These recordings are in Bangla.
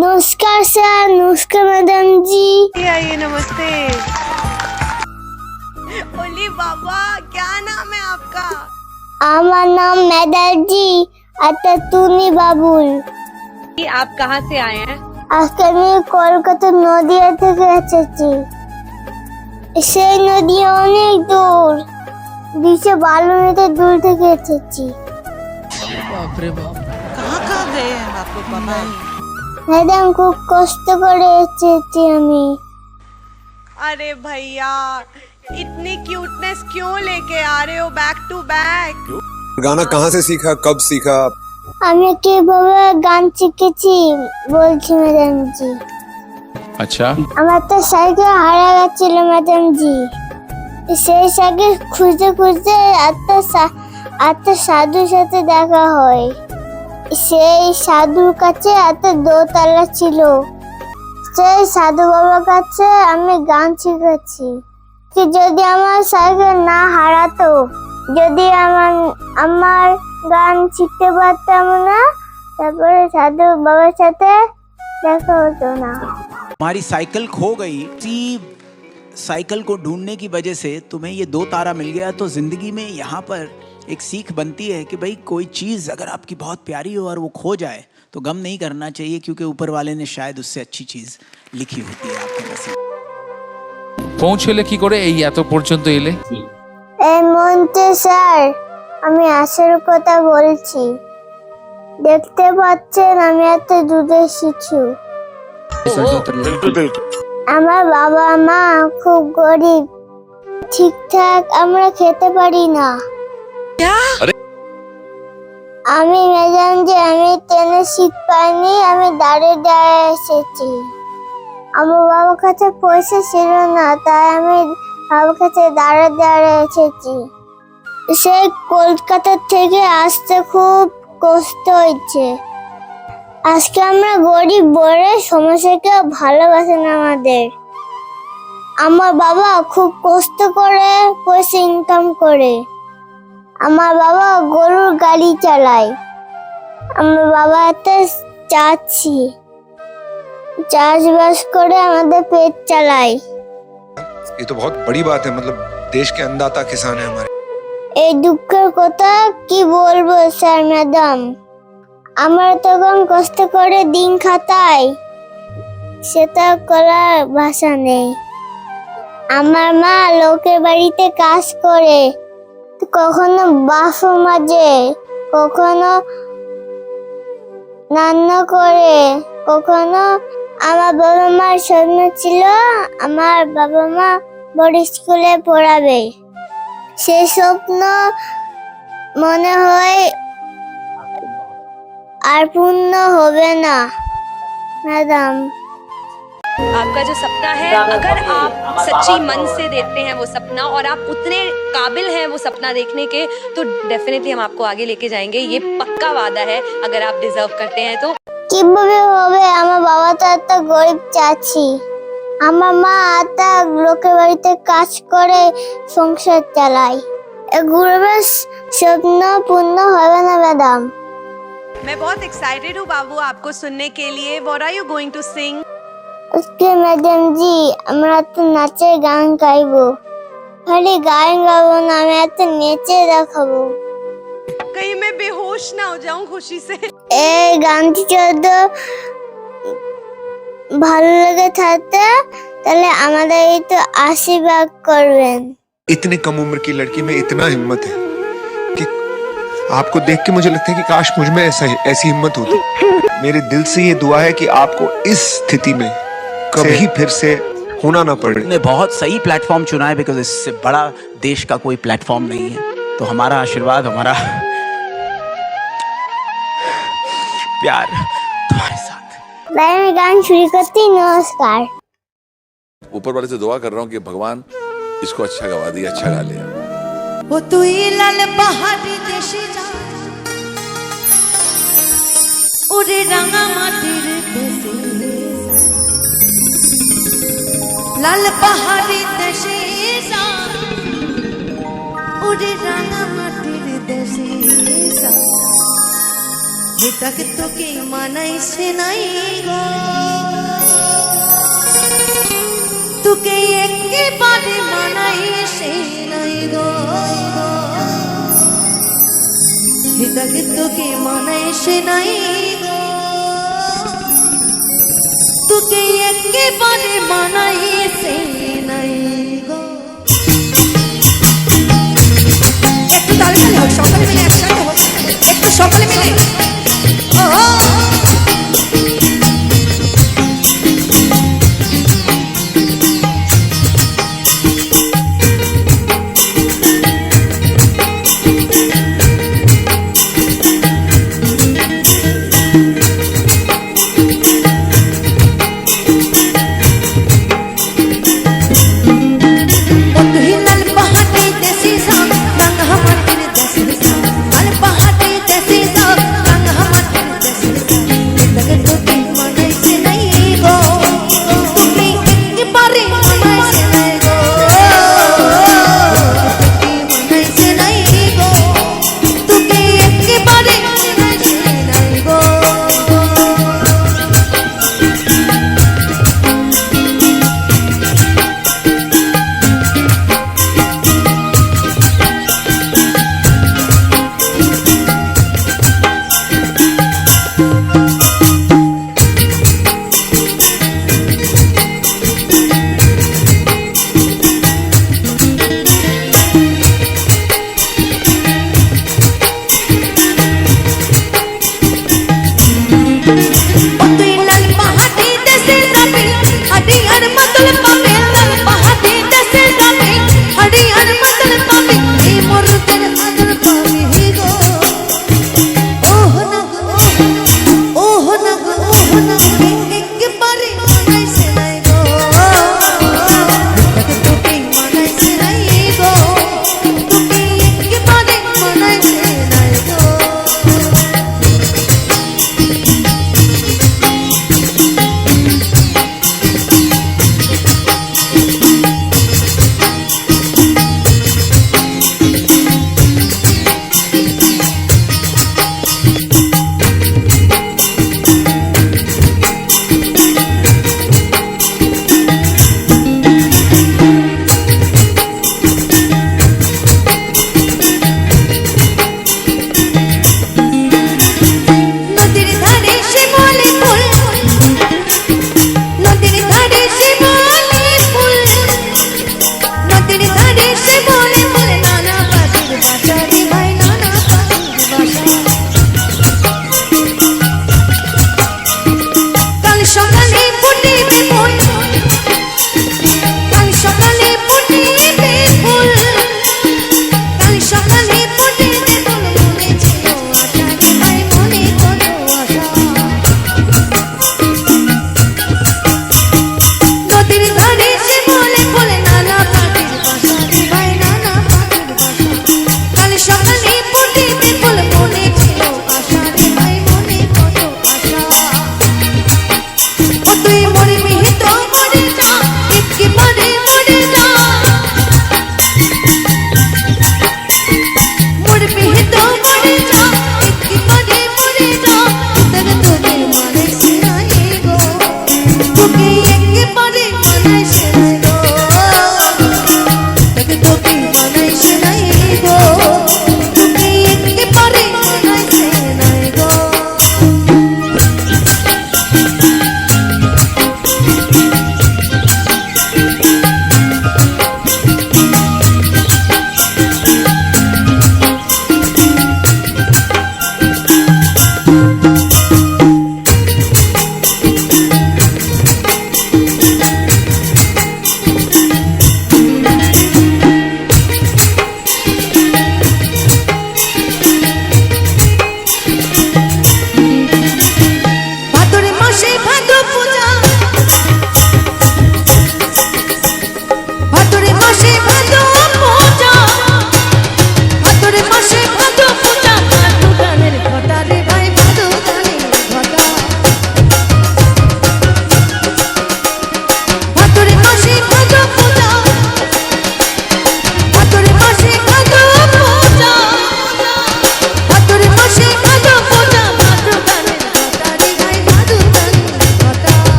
नमस्कार मैडम जी आइए नमस्ते ओली बाबा क्या नाम है आपका আমার নাম ম্যাডারজি আচ্ছা টুনি বাবুল कि आप कहाँ से आए हैं আজকে আমি কলকাতা নদিয়া থেকে এসেছি সেই নদী অনেক দূর বিশ্বে বালু নিতে দূর থেকে এসেছি कहाँ कहाँ गए हैं आपको पता है ম্যাডাম খুব কষ্ট করে এসেছি আমি अरे भैया इतनी क्यूटनेस क्यों लेके आ रहे हो बैक टू बैक गाना कहाँ से सीखा कब सीखा আমি কিভাবে গান শিখেছি বলছি ম্যাডাম জি अच्छा আমার তো সাইকেল হারা গেছিল ম্যাডাম জি সেই সাইকেল খুঁজতে খুঁজতে একটা সা- একটা সাধুর সাথে দেখা হয় সেই সাধুর কাছে একটা দোতলা ছিল সেই সাধু বাবার কাছে আমি গান শিখেছি কি যদি আমার সাইকেল না হারাতো যদি আমার আমার গান শিখতে পারতাম না তারপরে সাধু বাবার সাথে দেখা হতো না हमारी साइकिल खो गई इसी साइकिल को ढूंढने की वजह से तुम्हें ये दो तारा मिल गया तो जिंदगी में यहाँ पर एक सीख बनती है कि भाई कोई चीज़ अगर आपकी बहुत प्यारी हो और वो खो जाए तो गम नहीं करना चाहिए क्योंकि ऊपर वाले ने शायद उससे अच्छी चीज़ लिखी होती है आपके नसीब পৌঁছলে কি করে এই এত পর্যন্ত এলে এই মন্ত্রী স্যার আমি আসার কথা বলছি দেখতে পাচ্ছেন আমি এত দুধের শিশু আমার বাবা মা খুব গরিব ঠিকঠাক আমরা খেতে পারি না আমি ম্যাডাম যে আমি ট্রেনে সিট পাইনি আমি দাঁড়িয়ে দাঁড়িয়ে এসেছি। আমার বাবার কাছে পয়সা ছিল না তাই আমি বাবার কাছে দাঁড়িয়ে দাঁড়িয়ে এসেছি। সেই কলকাতা থেকে আসতে খুব কষ্ট হচ্ছে আজকে আমরা গরিব বলে সমস্যা কেউ ভালোবাসে না আমাদের। আমার বাবা খুব কষ্ট করে পয়সা ইনকাম করে। আমার বাবা গরুর গাড়ি চালায় আমার বাবা একটা চাচ্ছি চাষবাস করে আমাদের পেট চালায় ये तो बहुत बड़ी बात है मतलब देश के अन्नदाता किसान है हमारे এই দুঃখের কথা কি বলবো স্যার ম্যাডাম আমরা তখন কষ্ট করে দিন খাতাই সেটা করার ভাষা নেই আমার মা লোকের বাড়িতে কাজ করে কখনো বাসন মাজে কখনো রান্না করে, কখনো আমার বাবা মার স্বপ্ন ছিল আমার বাবা মা বড় স্কুলে পড়াবে। সে স্বপ্ন মনে হয় আর পূর্ণ হবে না, ম্যাডাম। आपका जो सपना है अगर आप सच्ची मन से देखते हैं वो सपना और आप उतने काबिल हैं वो सपना देखने के तो डेफिनेटली हम आपको आगे लेके जाएंगे ये पक्का वादा है अगर आप डिजर्व करते हैं तो কিভাবে হবে আমার বাবা তো একটা গরিব চাচ্ছি আমার মা একটা লোকের বাড়িতে কাজ করে সংসার চালায় এ গরিবের স্বপ্ন পূর্ণ হবে না ম্যাডাম मैं बहुत एक्साइटेड हूँ बाबू आपको सुनने के लिए what are you going to sing আজকে ম্যাডাম জি আমরা তো নাচের গান গাইবো খালি গান গাবো না আমি একটা নেচে দেখাবো कहीं मैं बेहोश ना हो जाऊं खुशी से এই গানটি যদি ভালো লেগে থাকে তাহলে আমাদের একটু আশীর্বাদ করবেন इतनी कम उम्र की लड़की में इतना हिम्मत है कि आपको देख के मुझे लगता है कि काश मुझ में ऐसा ऐसी हिम्मत होती मेरे दिल से ये दुआ है कि आपको इस स्थिति में कभी फिर से होना ना पड़े ने बहुत सही प्लेटफॉर्म चुना है बिकॉज इससे बड़ा देश का कोई प्लेटफॉर्म नहीं है तो हमारा आशीर्वाद हमारा प्यार तुम्हारे साथ তাই আমি গান শুরু করতে নমস্কার ऊपर वाले से दुआ कर रहा हूँ कि भगवान इसको अच्छा गवा दिया अच्छा गा लिया ও তুই লাল পাহাড়ি দেশে যা ওরে রাঙা মাটির লাল পাহাড়ি দেশে ওরে রাঙা মাটির দেশে যা। যেটাকে তোকে মানাইছে নাই গো। তোকে একেবারে মানাই সে নাই গো। এটাকে তোকে মানাই সে নাই তোকে একেবারে নাই একটু সকলে মিলে। একটু সকলে মিলে ও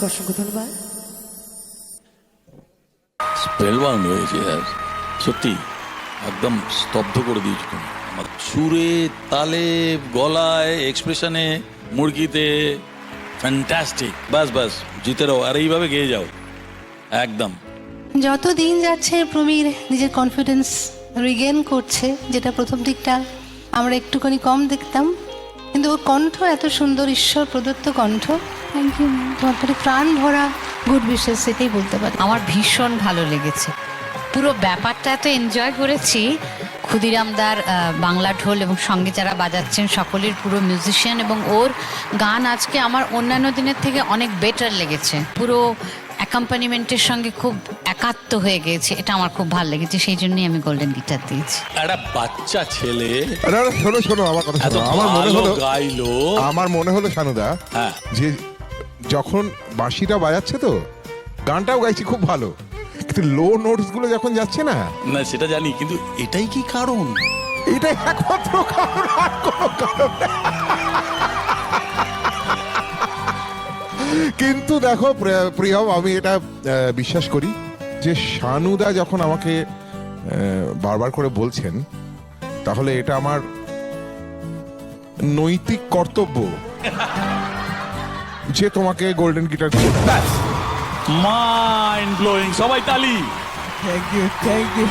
ও। অসংখ্য অসংখ্য ধন্যবাদ স্পেলবাউন্ড হয়েছে আর সত্যি একদম স্তব্ধ করে দিয়েছ তুমি। আমার সুরে তালে গলায় এক্সপ্রেশনে মুরগিতে ফ্যান্টাস্টিক বাস বাস জিতে রাও আর এইভাবে গেয়ে যাও। একদম। যত দিন যাচ্ছে প্রবীর নিজের কনফিডেন্স রিগেন করছে যেটা প্রথম দিকটা আমরা একটুখানি কম দেখতাম। কিন্তু ওর কণ্ঠ এত সুন্দর ঈশ্বর প্রদত্ত কণ্ঠ। থ্যাংক ইউ তোমার প্রতি প্রাণ ভরা গুড বিশেষ সেটাই বলতে পারি। আমার ভীষণ ভালো লেগেছে। পুরো ব্যাপারটা এত এনজয় করেছি। ক্ষুদিরামদার বাংলা ঢোল এবং সঙ্গে যারা বাজাচ্ছেন সকলের পুরো মিউজিশিয়ান এবং ওর গান আজকে আমার অন্যান্য দিনের থেকে অনেক বেটার লেগেছে। পুরো অ্যাকম্পানিমেন্টের সঙ্গে খুব একাত্ম হয়ে গেছে এটা আমার খুব ভালো লেগেছে সেই জন্যই আমি গোল্ডেন গিটার দিয়েছি। একটা বাচ্চা ছেলে। না, শোনো শোনো আমার কথা এত শোনো। আমার মনে ভালো হলো গাইলো। আমার মনে হলো শানুদা হ্যাঁ। যে যখন বাঁশিটা বাজাচ্ছে তো গানটাও গাইছি খুব ভালো। কিন্তু লো নোটসগুলো যখন যাচ্ছে না না সেটা জানি কিন্তু এটাই কি কারণ? এটাই একমাত্র কারণ আর কোনো কারণ। কিন্তু দেখো প্রিয়- প্রিয়ম আমি এটা বিশ্বাস করি যে শানুদা যখন আমাকে বারবার করে বলছেন তাহলে এটা আমার নৈতিক কর্তব্য যে তোমাকে গোল্ডেন গিটার মাইন্ড ব্লোয়িং সবাই তালি। Thank you thank you